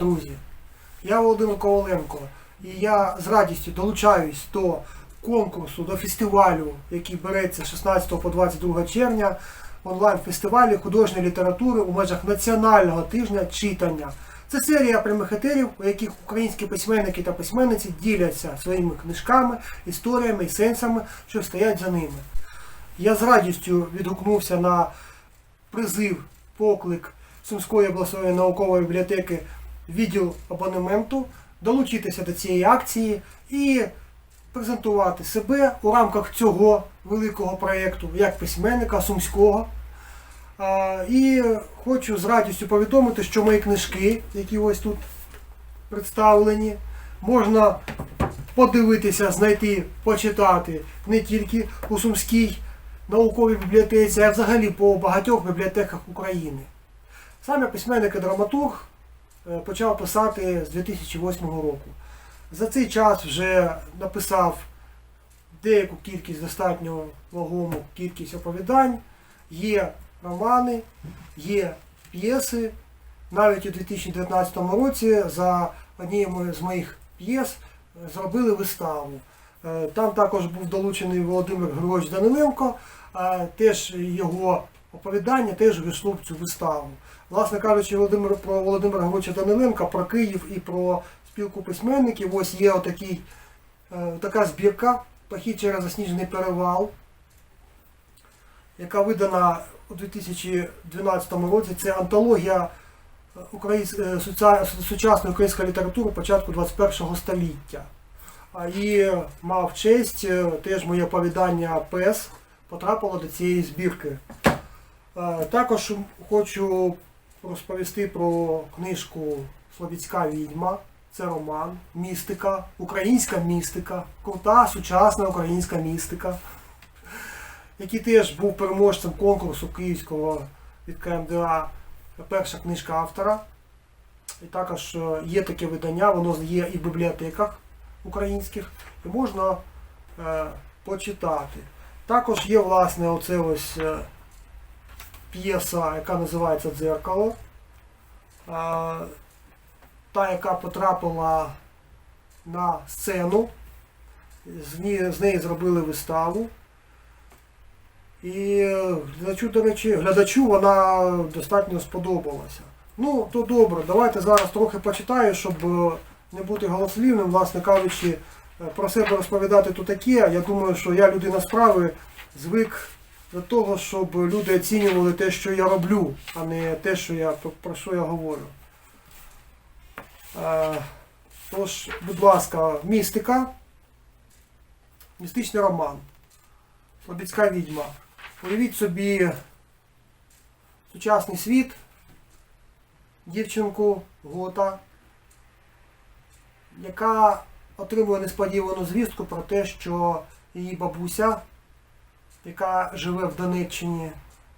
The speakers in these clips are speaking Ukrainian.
Друзі, я Володимир Коваленко і я з радістю долучаюсь до конкурсу, до фестивалю, який береться 16 по 22 червня, онлайн-фестивалі художньої літератури у межах національного тижня читання. Це серія прямих етерів, у яких українські письменники та письменниці діляться своїми книжками, історіями і сенсами, що стоять за ними. Я з радістю відгукнувся на призив, поклик Сумської обласної наукової бібліотеки відділ абонементу, долучитися до цієї акції і презентувати себе у рамках цього великого проєкту як письменника сумського. І хочу з радістю повідомити, що мої книжки, які ось тут представлені, можна подивитися, знайти, почитати не тільки у Сумській науковій бібліотеці, а взагалі по багатьох бібліотеках України. Сам я письменник і драматург почав писати з 2008 року. За цей час вже написав деяку кількість достатньо вагому кількість оповідань, є романи, є п'єси. Навіть у 2019 році за однією з моїх п'єс е, зробили виставу. Е, Там також був долучений Володимир Григорович Даниленко, теж його оповідання теж вийшло в цю виставу. Власне кажучи, Володимир, про Володимира Григоровича Даниленка, про Київ і про спілку письменників. Ось є отакий, е, така збірка Похід через засніжений перевал, яка видана у 2012 році. Це антологія е, е, сучасної української літератури початку 21 століття. І мав честь, теж моє оповідання Пес потрапило до цієї збірки. Е, Також хочу розповісти про книжку Слобідська відьма. Це роман, містика, українська містика, крута сучасна українська містика, який теж був переможцем конкурсу київського від КМДА перша книжка автора. І також е, є таке видання, воно є і в бібліотеках українських, і можна е, почитати. Також є, власне, оце ось е, п'єса, яка називається Дзеркало. Та, яка потрапила на сцену, з неї, зробили виставу. І глядачу, до речі, глядачу вона достатньо сподобалася. Ну, то добре, давайте зараз трохи почитаю, щоб е, не бути голослівним, власне кажучи, е, про себе розповідати то таке. Я думаю, що я людина справи звик до того, щоб люди оцінювали те, що я роблю, а не те, що я, про- що я говорю. Е, Тож, будь ласка, містика, містичний роман, Слобідська відьма. Уявіть собі сучасний світ, дівчинку Гота, яка отримує несподівану звістку про те, що її бабуся, яка живе в Донеччині,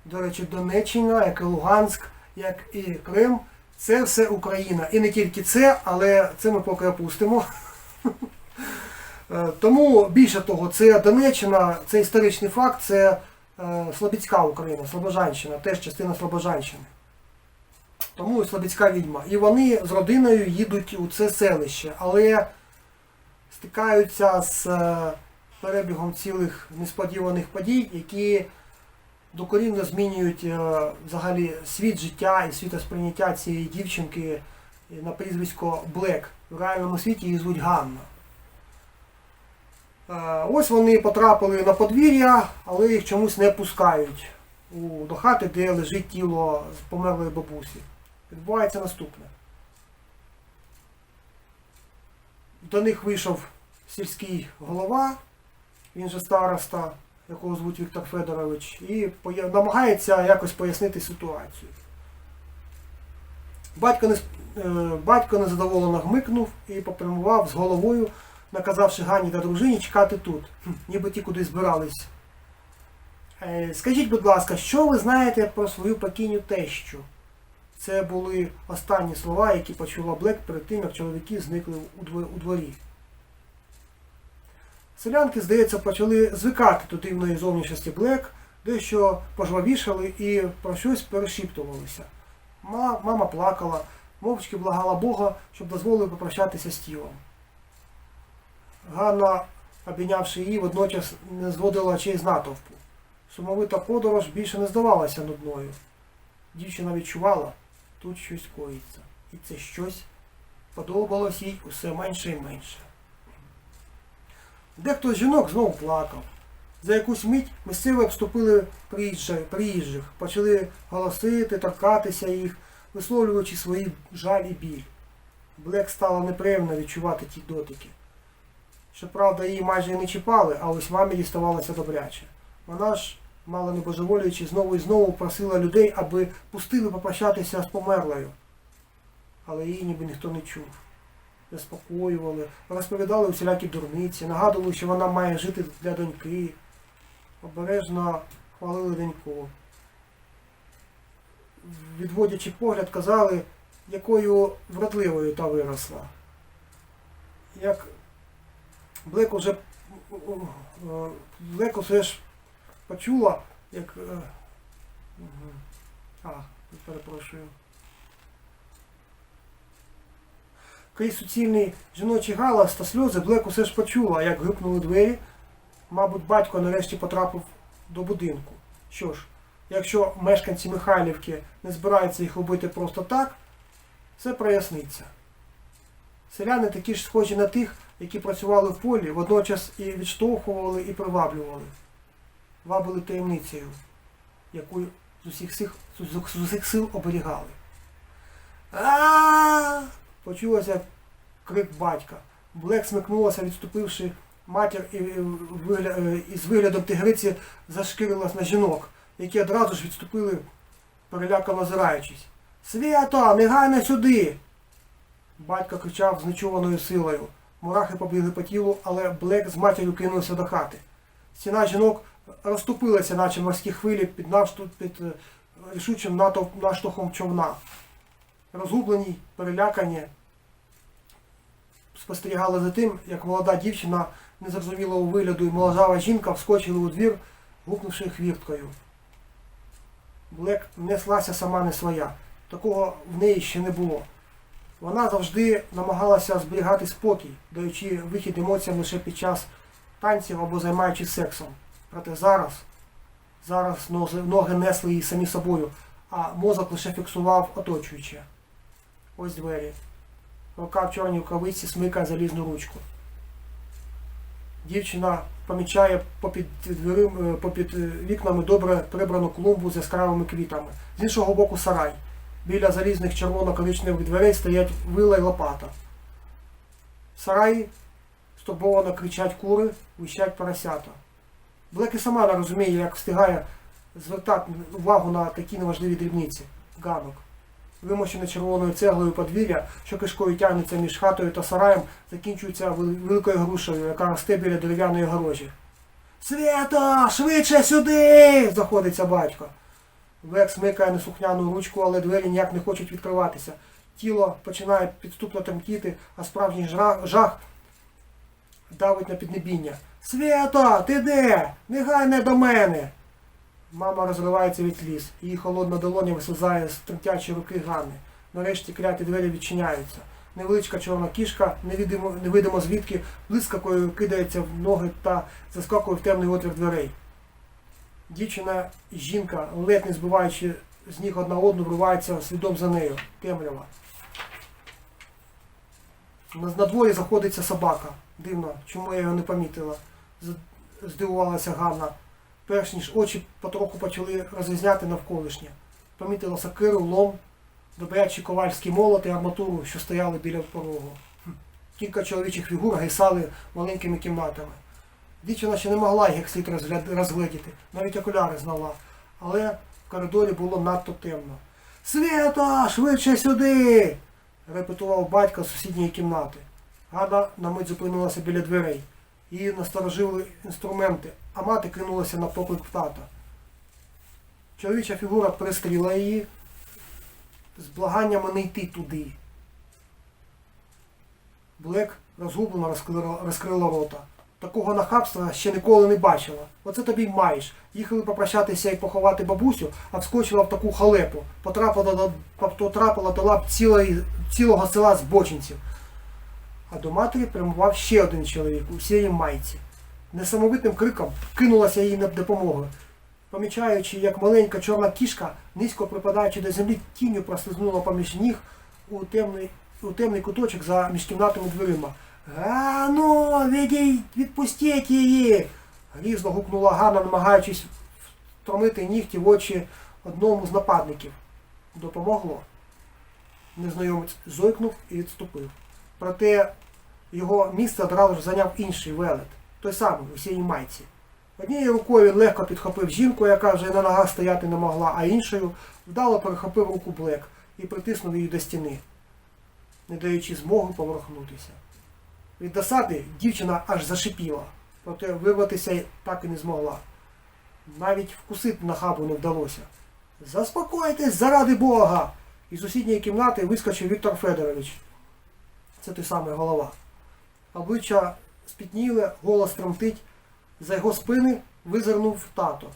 до речі, Донеччина, як і Луганськ, як і Крим, це все Україна. І не тільки це, але це ми поки опустимо. Е, Тому більше того, це Донеччина, це історичний факт, це е, Слобідська Україна, Слобожанщина, теж частина Слобожанщини. Тому і Слобідська відьма. І вони з родиною їдуть у це селище, але стикаються з е, перебігом цілих несподіваних подій, які докорінно змінюють е, взагалі світ життя і світосприйняття цієї дівчинки на прізвисько Блек. В реальному світі її звуть Ганна. Е, Ось вони потрапили на подвір'я, але їх чомусь не пускають до хати, де лежить тіло померлої бабусі. Відбувається наступне. До них вийшов сільський голова, він же староста, якого звуть Віктор Федорович, і намагається якось пояснити ситуацію. Батько, не, е, батько незадоволено гмикнув і попрямував з головою, наказавши Гані та дружині чекати тут, ніби ті куди збирались. Е, Скажіть, будь ласка, що ви знаєте про свою покійню тещу? Це були останні слова, які почула Блек перед тим, як чоловіки зникли у дворі. Селянки, здається, почали звикати до дивної зовнішності Блек, дещо пожвавішали і про щось перешіптувалися. Мама плакала, мовчки благала Бога, щоб дозволив попрощатися з тілом. Ганна, обійнявши її, водночас не зводила очей з натовпу. Сумовита подорож більше не здавалася нудною. Дівчина відчувала, тут щось коїться. І це щось подобалось їй усе менше і менше. Дехто з жінок знову плакав. За якусь мить місцеві обступили приїжджих, почали голосити, торкатися їх, висловлюючи свої жаль і біль. Блек стало неприємно відчувати ті дотики. Щоправда, її майже і не чіпали, а ось мамі діставалося добряче. Вона ж, мало не божеволюючи, знову і знову просила людей, аби пустили попрощатися з померлою. Але її ніби ніхто не чув. Заспокоювали, розповідали усілякі дурниці, нагадували, що вона має жити для доньки. Обережно хвалили доньку. Відводячи погляд, казали, якою вродливою та виросла. Як Блек уже Блек уже ж почула, як. е. А, перепрошую. Крізь суцільний жіночий галас та сльози Блек усе ж почула, як грюкнули двері. Мабуть, батько нарешті потрапив до будинку. Що ж, якщо мешканці Михайлівки не збираються їх робити просто так, все проясниться. Селяни такі ж схожі на тих, які працювали в полі, водночас і відштовхували, і приваблювали. Вабили таємницею, яку з усіх, сил оберігали. а Почулося крик батька. Блек смикнулася, відступивши матір і, і, е, з виглядом тигриці зашкірилась на жінок, які одразу ж відступили, перелякано озираючись. Свято, негайно сюди! Батько кричав з нечуваною силою. Мурахи побігли по тілу, але Блек з матір'ю кинувся до хати. Стіна жінок розступилася, наче морські хвилі під, нашту, під е, рішучим натовп, наштовхом човна. Розгублені, перелякані, спостерігали за тим, як молода дівчина незрозумілого вигляду і моложава жінка вскочили у двір, гукнувши хвірткою. Блек неслася сама не своя. Такого в неї ще не було. Вона завжди намагалася зберігати спокій, даючи вихід емоціям лише під час танців або займаючись сексом. Проте зараз, зараз ноги несли її самі собою, а мозок лише фіксував оточуюче. Ось двері. Рука в чорній рукавиці смикає залізну ручку. Дівчина помічає попід, дверим, е, попід е, вікнами добре прибрану клумбу з яскравими квітами. З іншого боку сарай. Біля залізних червоно-коричневих дверей стоять вила й лопата. В сараї стурбовано кричать кури, вищать поросята. Блек і сама не розуміє, як встигає звертати увагу на такі неважливі дрібниці. Ганок. Вимощене червоною цеглою подвір'я, що кишкою тягнеться між хатою та сараєм, закінчується великою грушею, яка росте біля дерев'яної огорожі. Свято! Швидше сюди! заходиться батько. Блек смикає неслухняну ручку, але двері ніяк не хочуть відкриватися. Тіло починає підступно тремтіти, а справжній жах давить на піднебіння. Свято, ти де? Негайне до мене. Мама розривається від сліз. Її холодна долоня вислизає з тремтячої руки Ганни. Нарешті кляті двері відчиняються. Невеличка чорна кішка, невидимо, невидимо звідки, блискавкою кидається в ноги та заскакує в темний отвір дверей. Дівчина і жінка, ледь не збиваючи з ніг одна одну, вриваються слідом за нею. Темрява. На дворі заходиться собака. Дивно, чому я його не помітила? Здивувалася Ганна. Перш ніж очі потроху почали розрізняти навколишнє. Помітила сокиру, лом, добрячий ковальський молот і арматуру, що стояли біля порогу. Кілька чоловічих фігур гайсали маленькими кімнатами. Дівчина ще не могла їх слід розгледіти, навіть окуляри знала, але в коридорі було надто темно. Свята, швидше сюди! репетував батько з сусідньої кімнати. Гада на мить зупинилася біля дверей. Її насторожили інструменти, а мати кинулася на поклик тата. Чоловіча фігура пристріла її з благаннями не йти туди. Блек розгублено розкрила, рота. такого нахабства ще ніколи не бачила. Оце тобі й маєш. Їхали попрощатися і поховати бабусю, а вскочила в таку халепу. Потрапила до, потрапила до лап цілої, цілого села збочинців. А до матері прямував ще один чоловік у сірій майці. Несамовитим криком кинулася їй на допомогу. Помічаючи, як маленька чорна кішка, низько припадаючи до землі, тінню прослизнула поміж ніг у темний, у темний куточок за міжкімнатними дверима. Відій, відпустіть її! Грізно гукнула Ганна, намагаючись втромити нігті в очі одному з нападників. Допомогло. Незнайомець зойкнув і відступив. Проте його місце одразу ж зайняв інший велет, той самий у сіній майці. Однією рукою він легко підхопив жінку, яка вже на ногах стояти не могла, а іншою вдало перехопив руку Блек і притиснув її до стіни, не даючи змоги поворухнутися. Від досади дівчина аж зашипіла, проте вирватися так і не змогла. Навіть вкусити на хабу не вдалося. Заспокойтесь заради Бога! Із сусідньої кімнати вискочив Віктор Федорович. Це той самий голова. Обличчя спітніле, голос тремтить. За його спини визирнув тато.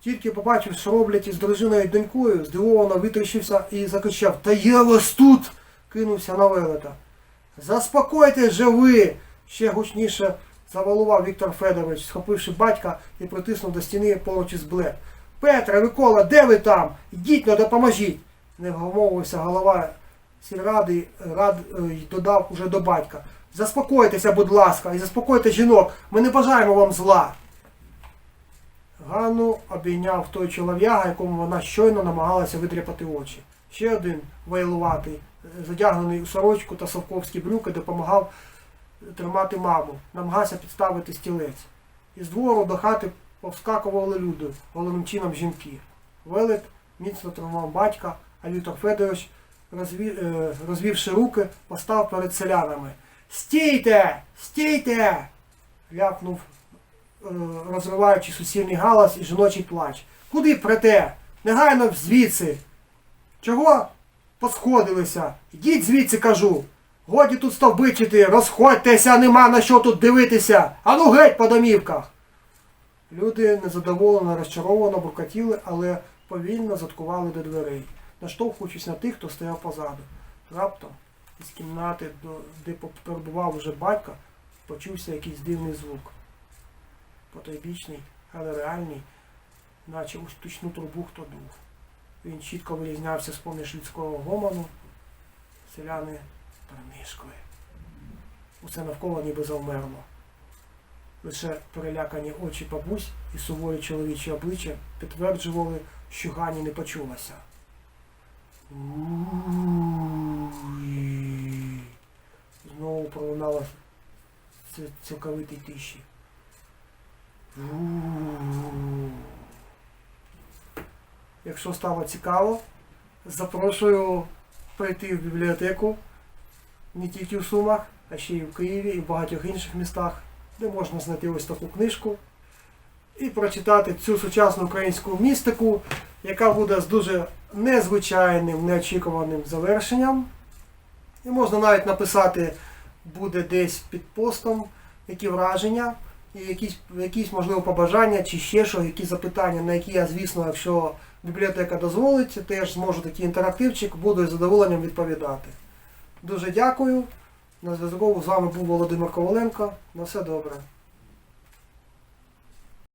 Тільки побачив, що роблять із дружиною і донькою, здивовано витріщився і закричав Та я вас тут! кинувся на велета. Заспокойтесь же ви! ще гучніше завалував Віктор Федорович, схопивши батька і притиснув до стіни поруч із Блек. Петре, Микола, де ви там? Йдіть, но допоможіть! не вгомовився голова сільради, рад е, додав уже до батька. Заспокойтеся, будь ласка, і заспокойте жінок, ми не бажаємо вам зла. Ганну обійняв той чолов'яга, якому вона щойно намагалася витряпати очі. Ще один вайлуватий, задягнений у сорочку та совковські брюки, допомагав тримати маму, намагався підставити стілець. Із двору до хати повскакували люди, головним чином жінки. Велет міцно тримав батька, а Віктор Федорович, розвівши руки, постав перед селянами. Стійте! Стійте! ляпнув, е, розриваючи суцільний галас і жіночий плач. Куди прете? Негайно звідси. Чого посходилися? Йдіть звідси, кажу. Годі тут стовбичити, розходьтеся, нема на що тут дивитися. Ану геть по домівках. Люди незадоволено, розчаровано буркотіли, але повільно заткували до дверей, наштовхуючись на тих, хто стояв позаду. Раптом із кімнати, де перебував уже батько, почувся якийсь дивний звук. Потойбічний, але реальний, наче у штучну трубу хто дув. Він чітко вирізнявся з поміж людського гомону. Селяни перемішкли. Усе навколо ніби завмерло. Лише перелякані очі бабусь і сувої чоловічі обличчя підтверджували, що Гані не почулася. Знову пролунало ці- цілковитій тиші. Якщо стало цікаво, запрошую прийти в бібліотеку не тільки в Сумах, а ще й в Києві і в багатьох інших містах, де можна знайти ось таку книжку і прочитати цю сучасну українську містику, яка буде з дуже незвичайним, неочікуваним завершенням. І можна навіть написати буде десь під постом, які враження, і якісь, якісь можливо побажання, чи ще що, які запитання, на які я, звісно, якщо бібліотека дозволить, теж зможу такий інтерактивчик, буду із задоволенням відповідати. Дуже дякую. На зв'язку з вами був Володимир Коваленко. На все добре.